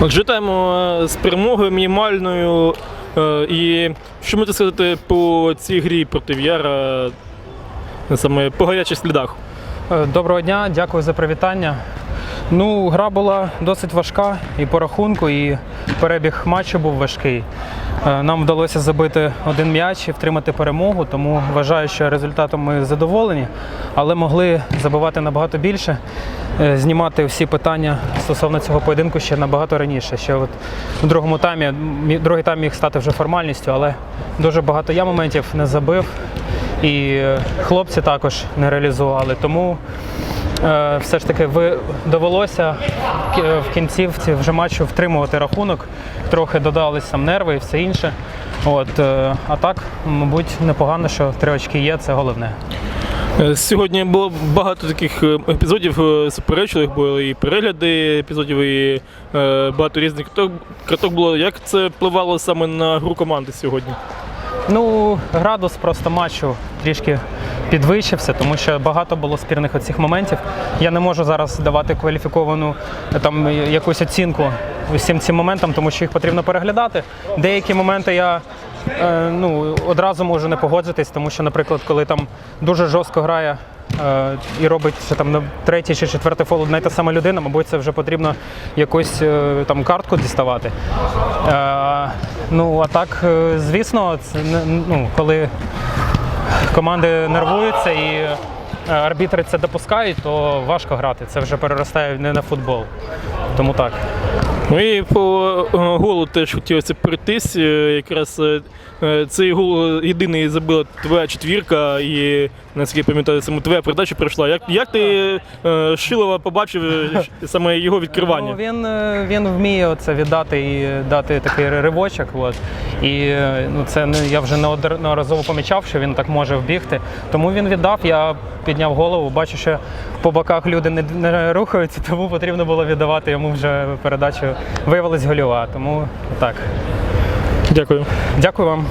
Отже, з перемогою мінімальною. Е, І що можете сказати по цій грі проти В'яра, е, саме по гарячих слідах? Е, Доброго дня, дякую за привітання. Ну, гра була досить важка і по рахунку, і перебіг матчу був важкий. Е, Нам вдалося забити один м'яч і втримати перемогу, тому вважаю, що результатом ми задоволені, але могли забивати набагато більше, е, знімати всі питання стосовно цього поєдинку ще набагато раніше. Ще от у другому таймі, другий тайм міг стати вже формальністю, але дуже багато я моментів не забив. І е, хлопці також не реалізували. Тому все ж таки ви довелося в кінцівці вже матчу втримувати рахунок, трохи додались там нерви і все інше. От, е, а так, мабуть, непогано, що три очки є, це головне. Е, Сьогодні було багато таких е, епізодів е, суперечливих, були і перегляди епізодів, і е, багато різних карток було. Як це впливало саме на гру команди сьогодні? Ну, градус просто матчу трішки підвищився, тому що багато було спірних оцих моментів. Я не можу зараз давати кваліфіковану е, там якусь оцінку усім цим моментам, тому що їх потрібно переглядати. Деякі моменти я е, ну, одразу можу не погодитись, тому що, наприклад, коли там дуже жорстко грає. е, І робить там на третій чи четвертий фол одна й та сама людина, мабуть, це вже потрібно якусь е, там картку діставати. Е, ну а так, е, звісно, це ну, коли команди нервуються і е, арбітри це допускають, то важко грати. Це вже переростає не на футбол. Тому так. Ну і по е, голу теж хотілося прийтись. Е, Якраз е, цей гол єдиний забила твоя четвірка, і наскільки пам'ятаю, саме твоя передача пройшла. Як, як ти Шилова побачив саме його відкривання? Ну, він, він вміє це віддати і дати такий ривочок. От. І ну, це не, я вже неодноразово помічав, що він так може вбігти. Тому він віддав, я підняв голову, бачу, що по боках люди не, не рухаються, тому потрібно було віддавати йому вже передачу. Виявилась гольова. Тому так. Дякую. Дякую вам.